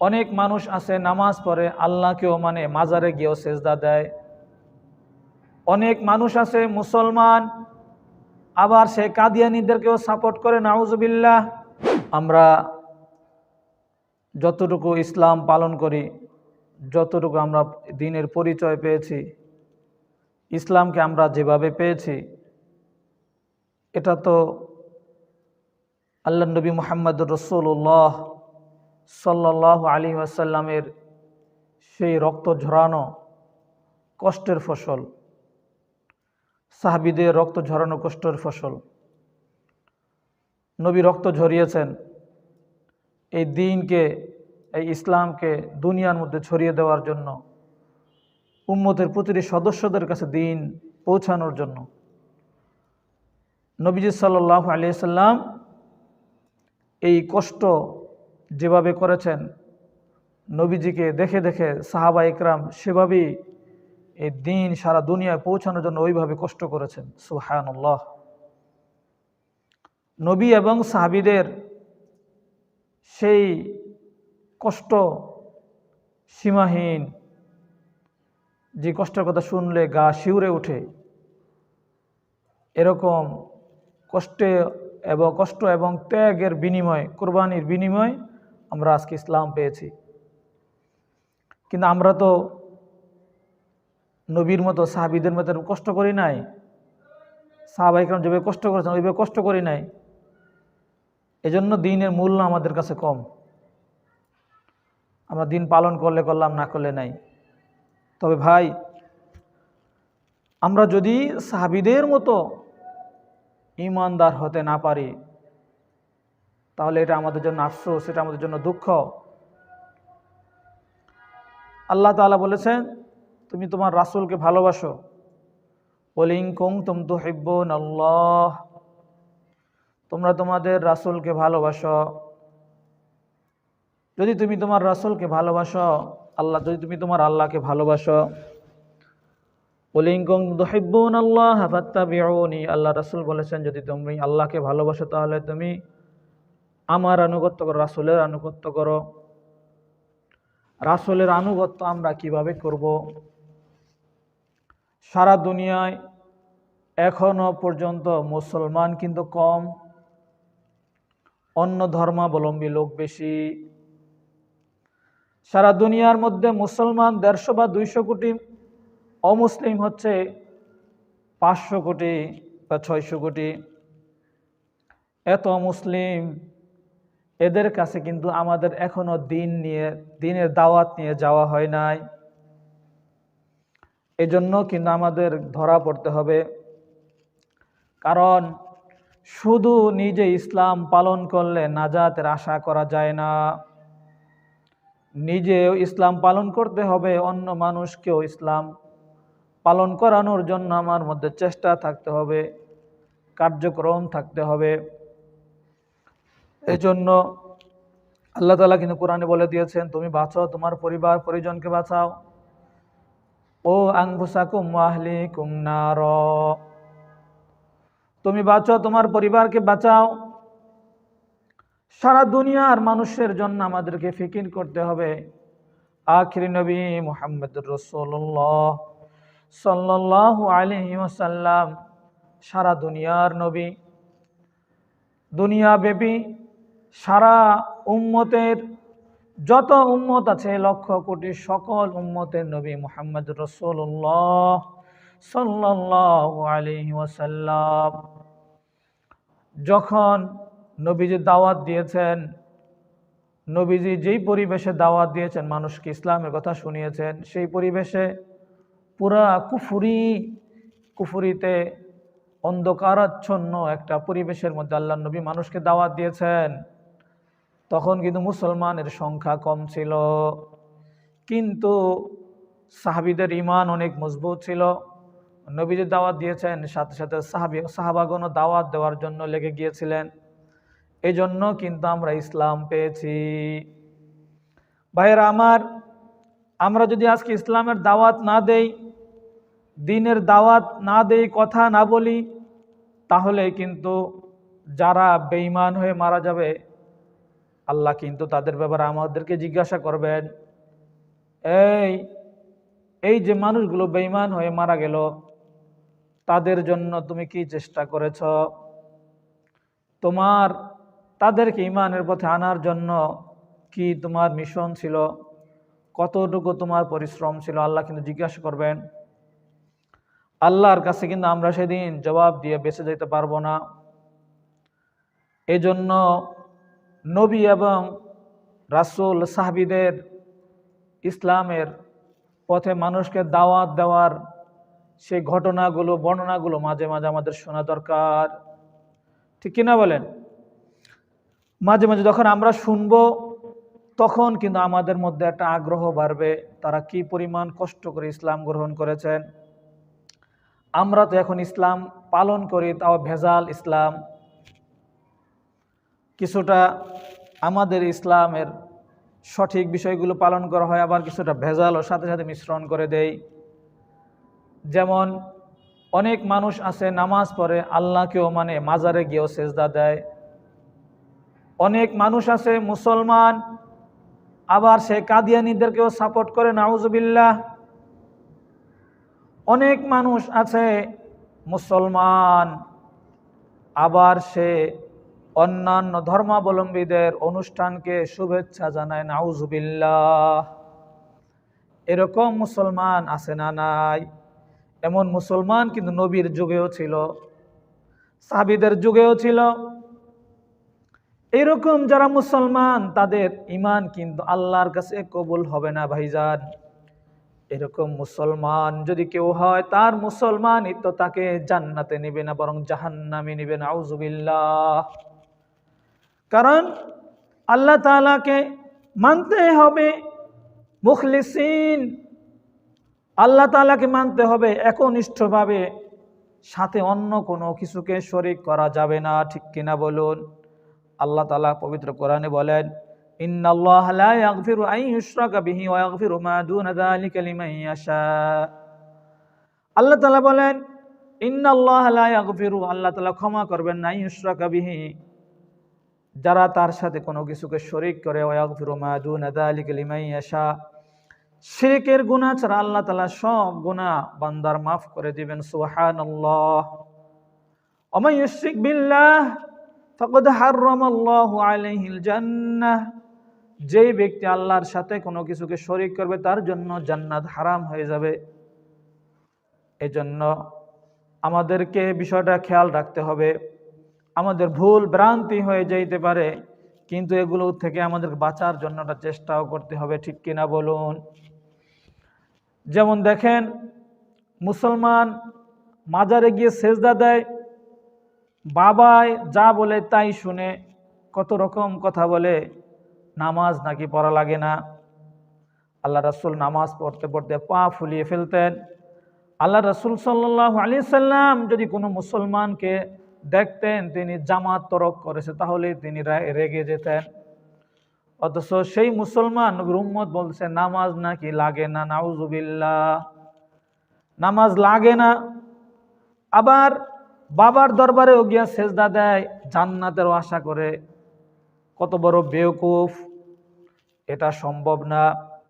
অনেক মানুষ আছে, নামাজ পড়ে, আল্লাহকেও মানে মাজারে গিয়েও সেজদা দেয়। অনেক মানুষ আছে, মুসলমান, আবার সে কাদিয়ানিদেরকেও সাপোর্ট করে, নাউজুবিল্লাহ। আমরা যতটুকু ইসলাম পালন করি, যতটুকু আমরা দিনের পরিচয় পেয়েছি, ইসলামকে আমরা যেভাবে পেয়েছি, এটা তো আল্লাহ নবী মোহাম্মদ রসুল্লাহ সাল্লাহ আলী আসাল্লামের সেই রক্ত ঝরানো কষ্টের ফসল, সাহাবিদের রক্ত ঝরানো কষ্টের ফসল। নবী রক্ত ঝরিয়েছেন, এই দিনকে, এই ইসলামকে দুনিয়ার মধ্যে ছড়িয়ে দেওয়ার জন্য, উম্মতের প্রতিটি সদস্যদের কাছে দিন পৌঁছানোর জন্য। নবীজি সাল্লাহ আলিয়াল্লাম এই কষ্ট যেভাবে করেছেন, নবীজিকে দেখে দেখে সাহাবা ইকরাম সেভাবেই এই দিন সারা দুনিয়ায় পৌঁছানোর জন্য ওইভাবে কষ্ট করেছেন। সুহায়নুল্লাহ নবী এবং সাহাবিদের সেই কষ্ট সীমাহীন, যে কষ্টের কথা শুনলে গা শিউরে ওঠে, এরকম কষ্টে এবং কষ্ট এবং ত্যাগের বিনিময়, কোরবানির বিনিময় আমরা আজকে ইসলাম পেয়েছি। কিন্তু আমরা তো নবীর মতো, সাহাবিদের মতো কষ্ট করি নাই। সাহাবাইকরাম যেভাবে কষ্ট করেছেন, ওইভাবে কষ্ট করি নাই। এজন্য দিনের মূল্য আমাদের কাছে কম। আমরা দিন পালন করলে করলাম, না করলে নাই। তবে ভাই, আমরা যদি সাহাবিদের মতো ইমানদার হতে না পারি তাহলে এটা আমাদের জন্য আফসোস, এটা আমাদের জন্য দুঃখ। আল্লাহ তালা বলেছেন, তুমি তোমার রাসুলকে ভালোবাসো। বলিং কুং তুম তো হেব্বন তোমরা তোমাদের রাসুলকে ভালোবাসো। যদি তুমি তোমার রাসুলকে ভালোবাসো, আল্লাহ, যদি তুমি তোমার আল্লাহকে ভালোবাসো, বলিং কুং তো হেব্বন আল্লাহ হাফাত্তা বিউনি আল্লাহ রাসুল বলেছেন, যদি তুমি আল্লাহকে ভালোবাসো, তাহলে তুমি আমার আনুগত্য করো, রাসুলের আনুগত্য করো। রাসুলের আনুগত্য আমরা কীভাবে করব? সারা দুনিয়ায় এখনও পর্যন্ত মুসলমান কিন্তু কম, অন্য ধর্মাবলম্বী লোক বেশি। সারা দুনিয়ার মধ্যে মুসলমান দেড়শো বা দুইশো কোটি, অমুসলিম হচ্ছে পাঁচশো কোটি বা ছয়শো কোটি। এত মুসলিম এদের কাছে কিন্তু আমাদের এখনও দিন নিয়ে, দিনের দাওয়াত নিয়ে যাওয়া হয় নাই। এজন্য কিন্তু আমাদের ধরা পড়তে হবে। কারণ শুধু নিজে ইসলাম পালন করলে নাজাতের আশা করা যায় না। নিজেও ইসলাম পালন করতে হবে, অন্য মানুষকেও ইসলাম পালন করানোর জন্য আমার মধ্যে চেষ্টা থাকতে হবে, কার্যক্রম থাকতে হবে। এই জন্য আল্লাহ তালা কিন্তু কোরআনে বলে দিয়েছেন, তুমি বাঁচো তোমার পরিবার, পরিজনকে বাঁচাও। ও আংবুসাকুম মাহলি কুমনার তুমি বাঁচো তোমার পরিবারকে বাঁচাও। সারা দুনিয়ার মানুষের জন্য আমাদেরকে ফিকির করতে হবে। আখিরি নবী মোহাম্মদ রসোল্লাহ সাল্লাহ আলহি ওসাল্লাম সারা দুনিয়ার নবী। দুনিয়াব্যাপী। সারা উম্মতের, যত উম্মত আছে, লক্ষ কোটি সকল উম্মতের নবী মোহাম্মদ রসোল্লাহ সাল্লাহ আলহি ওসাল্লাম যখন নবীজি দাওয়াত দিয়েছেন, নবীজি যেই পরিবেশে দাওয়াত দিয়েছেন, মানুষকে ইসলামের কথা শুনিয়েছেন, সেই পরিবেশে পুরা কুফুরি, কুফুরিতে অন্ধকারাচ্ছন্ন একটা পরিবেশের মধ্যে আল্লাহ নবী মানুষকে দাওয়াত দিয়েছেন। তখন কিন্তু মুসলমানের সংখ্যা কম ছিল। কিন্তু সাহাবিদের ইমান অনেক মজবুত ছিল। নবীজি দাওয়াত দিয়েছেন, সাথে সাথে সাহাবি, সাহাবাগণও দাওয়াত দেওয়ার জন্য লেগে গিয়েছিলেন। এই জন্য কিন্তু আমরা ইসলাম পেয়েছি। ভাইয়েরা আমার, আমরা যদি আজকে ইসলামের দাওয়াত না দেই, দিনের দাওয়াত না দেই, কথা না বলি, তাহলে কিন্তু যারা বেঈমান হয়ে মারা যাবে আল্লাহ কিন্তু তাদের ব্যাপারে আমাদেরকে জিজ্ঞাসা করবেন, এই এই যে মানুষগুলো বেঈমান হয়ে মারা গেল, তাদের জন্য তুমি কি চেষ্টা করেছ? তোমার, তাদেরকে ইমানের পথে আনার জন্য কি তোমার মিশন ছিল? কতটুকু তোমার পরিশ্রম ছিল? আল্লাহ কিন্তু জিজ্ঞাসা করবেন, আল্লাহর কাছে কিন্তু আমরা সেদিন জবাব দিয়ে বেঁচে যেতে পারব না। এই জন্য নবী এবং রাসুল সাহাবিদের ইসলামের পথে মানুষকে দাওয়াত দেওয়ার সেই ঘটনাগুলো, বর্ণনাগুলো মাঝে মাঝে আমাদের শোনা দরকার। ঠিক কিনা বলেন? মাঝে মাঝে যখন আমরা শুনব, তখন কিন্তু আমাদের মধ্যে একটা আগ্রহ বাড়বে, তারা কি পরিমাণ কষ্ট করে ইসলাম গ্রহণ করেছেন। আমরা তো এখন ইসলাম পালন করি, তাও ভেজাল ইসলাম। কিছুটা আমাদের ইসলামের সঠিক বিষয়গুলো পালন করা হয়, আবার কিছুটা ভেজালও সাথে সাথে মিশ্রণ করে দেই। যেমন, অনেক মানুষ আছে নামাজ পড়ে, আল্লাহকেও মানে মাজারে গিয়েও সেজদা দেয়। অনেক মানুষ আছে মুসলমান, আবার সে কাদিয়ানিদেরকেও সাপোর্ট করে, নাউজুবিল্লাহ। অনেক মানুষ আছে মুসলমান, আবার সে অন্যান্য ধর্মাবলম্বীদের অনুষ্ঠানকে শুভেচ্ছা জানায়, নাউজুবিল্লাহ। এরকম মুসলমান আছে না নাই? এমন মুসলমান কিন্তু নবীর যুগেও ছিল সাবিদের যুগেও ছিল। এরকম যারা মুসলমান, তাদের ইমান কিন্তু আল্লাহর কাছে কবুল হবে না, ভাইজান। এরকম মুসলমান যদি কেউ হয়, তার মুসলমানই তো তাকে জান্নাতে নিবে না, বরং জাহান্নামে নিবে না আউজুবিল্লাহ কারণ আল্লাহ তালাকে মানতে হবে মুখলিসিন। আল্লাহ তালাকে মানতে হবে একনিষ্ঠভাবে, সাথে অন্য কোনো কিছুকে শরিক করা যাবে না। ঠিক কিনা বলুন? আল্লাহ তালা পবিত্র কোরআনে বলেন আল্লাহ তাআলা বলেন ইয়াগফিরু। আল্লাহ তাআলা ক্ষমা করবেন না ইউশরাকা বিহি। যারা তার সাথে কোনো কিছুকে শরিক করে শিরকের গুনাহ ছাড়া আল্লাহ তালা সব গুনাহ বান্দার মাফ করে দিবেন ওয়া ইউশরিক বিল্লাহ জান্নাহ। যেই ব্যক্তি আল্লাহর সাথে কোনো কিছুকে শরিক করবে, তার জন্য জান্নাত হারাম হয়ে যাবে। এজন্য আমাদেরকে বিষয়টা খেয়াল রাখতে হবে। আমাদের ভুল ভ্রান্তি হয়ে যাইতে পারে, কিন্তু এগুলো থেকে আমাদের বাঁচার জন্য একটা চেষ্টাও করতে হবে, ঠিক কিনা বলুন? যেমন দেখেন, মুসলমান মাজারে গিয়ে সেজদা দেয় বাবাই যা বলে তাই শুনে, কত রকম কথা বলে, নামাজ নাকি পড়া লাগে না। আল্লাহ রাসুল নামাজ পড়তে পড়তে পা ফুলিয়ে ফেলতেন। আল্লাহ রসুল সাল্লাহ আলি সাল্লাম যদি কোনো মুসলমানকে দেখতেন, তিনি জামাত তরক করেছে তাহলে তিনি রেগে যেতেন। অথচ সেই মুসলমান রুম্মত বলছে, নামাজ নাকি লাগে না, নাউজুবিল্লাহ। নামাজ লাগে না। আবার বাবার দরবারেও গিয়া সেজদা দেয়, জান্নাতেরও আশা করে। কত বড় বেওকুফ। এটা সম্ভব না।